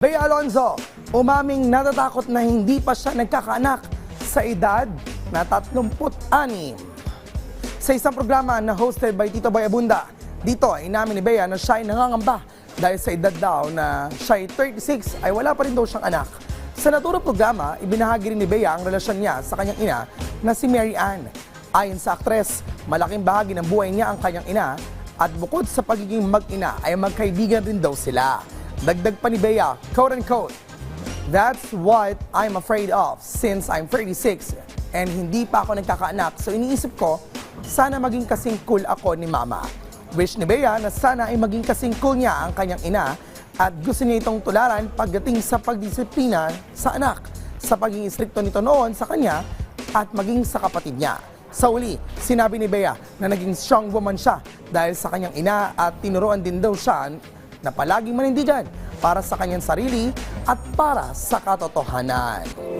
Bea Alonzo, umaming natatakot na hindi pa siya nagkakaanak sa edad na 36. Sa isang programa na hosted by Tito Boy Abunda, dito ay inamin ni Bea na siya ay nangangamba dahil sa edad daw na siya ay 36 ay wala pa rin daw siyang anak. Sa naturang programa, ibinahagi rin ni Bea ang relasyon niya sa kanyang ina na si Mary Ann. Ayon sa aktres, malaking bahagi ng buhay niya ang kanyang ina at bukod sa pagiging mag-ina ay magkaibigan rin daw sila. Dagdag pa ni Bea, quote unquote, That's what I'm afraid of since I'm 36 and hindi pa ako nagkakaanak. So iniisip ko, sana maging kasing cool ako ni mama. Wish ni Bea na sana ay maging kasing cool niya ang kanyang ina at gusto niya itong tularan pagdating sa pagdisiplina sa anak, sa pagiging stricto nito noon sa kanya at maging sa kapatid niya. Sa uli, sinabi ni Bea na naging strong woman siya dahil sa kanyang ina at tinuruan din daw siya na palaging manindigan para sa kanyang sarili at para sa katotohanan.